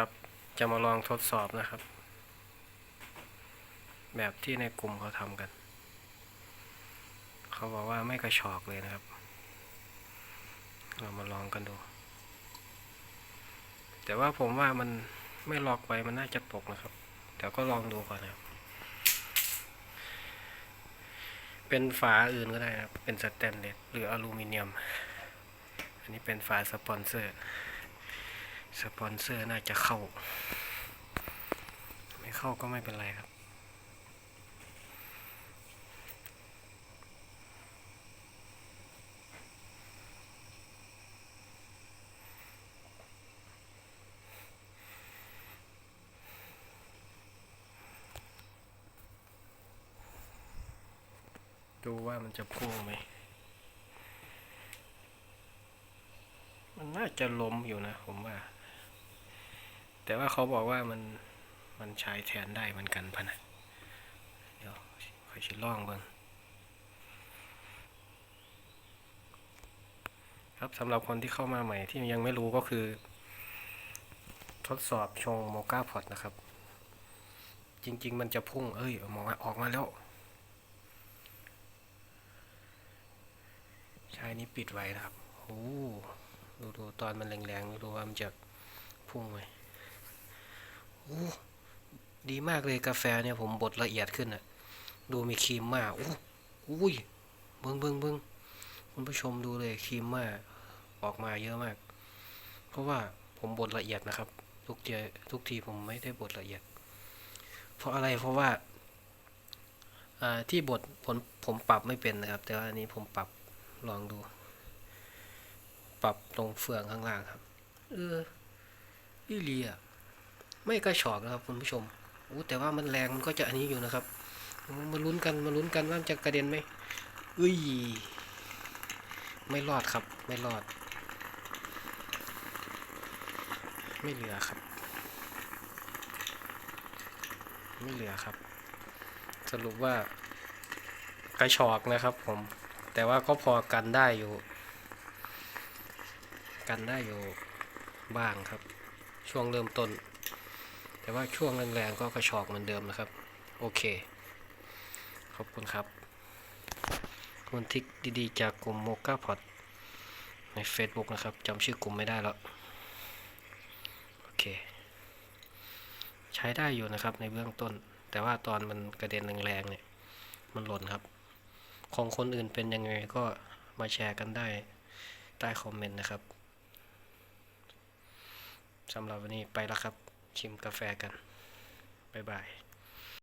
ครับ จะมาลองทดสอบนะครับ แบบที่ในกลุ่มเขาทำกัน เขาบอกว่าไม่กระชอกเลยนะครับ เรามาลองกันดู แต่ว่าผมว่ามันไม่ล็อกไว้มันน่าจะตกนะครับแต่ก็ลองดูก่อนนะครับ เป็นฝาอื่นก็ได้นะครับ เป็นสแตนเลสหรืออลูมิเนียม อันนี้เป็นฝาสปอนเซอร์ สปอนเซอร์น่าจะเข้า ไม่เข้าก็ไม่เป็นไรครับ ดูว่ามันจะพุ่งไหมมันน่าจะล้มอยู่นะผมว่า แต่ว่าเขาบอกว่ามันมันใช้แทนได้เหมือนกันพะนะเดี๋ยวค่อยชิลองเบิ่งครับสำหรับคนที่เข้ามาใหม่ที่ยังไม่รู้ก็คือ ทดสอบชงโมก้าพอตนะครับ จริง ๆ มันจะพุ่ง เอ้ยออกมาออกมาแล้ว ใช้นี้ปิดไว้นะครับโอ้ดูดูตอนมันแรงๆดูว่ามันจะพุ่งไหม โอ้ดีมากเลยกาแฟเนี่ยผมบดละเอียดขึ้นอะดูมีครีมมากโอ้อุ้ยเบิ้งเบิ้งเบิ้งคุณผู้ชมดูเลยครีมมากออกมาเยอะมาก เพราะว่าผมบดละเอียดนะครับ ทุกเจทุกทีผมไม่ได้บดละเอียด เพราะอะไรเพราะว่าที่บดผมผมปรับไม่เป็นนะครับ แต่ว่าอันนี้ผมปรับลองดู ปรับตรงเฟืองข้างล่างครับ เอออีเลีย ไม่กระชอกนะครับคุณผู้ชมอู้แต่ว่ามันแรงมันก็จะอันนี้อยู่นะครับ มาลุ้นกันมาลุ้นกันว่าจะกระเด็นไหมอุ้ย ไม่รอดครับ ไม่รอด ไม่เหลือครับ ไม่เหลือครับ สรุปว่ากระชอกนะครับผม แต่ว่าก็พอกันได้อยู่ กันได้อยู่บ้างครับ ช่วงเริ่มต้น แต่ว่าช่วงแรงๆก็กระชอกเหมือนเดิมนะครับ โอเค ขอบคุณครับคุณทิกดีๆ จากกลุ่มโมกาพอดใน Facebook นะครับจำชื่อกลุ่มไม่ได้แล้วโอเค ใช้ได้อยู่นะครับในเบื้องต้น แต่ว่าตอนมันกระเด็นแรงๆเนี่ยมันหล่นครับ ของคนอื่นเป็นยังไงก็มาแชร์กันได้ใต้คอมเมนต์นะครับสำหรับวันนี้ไปแล้วครับ ชิมกาแฟกัน บ๊ายบาย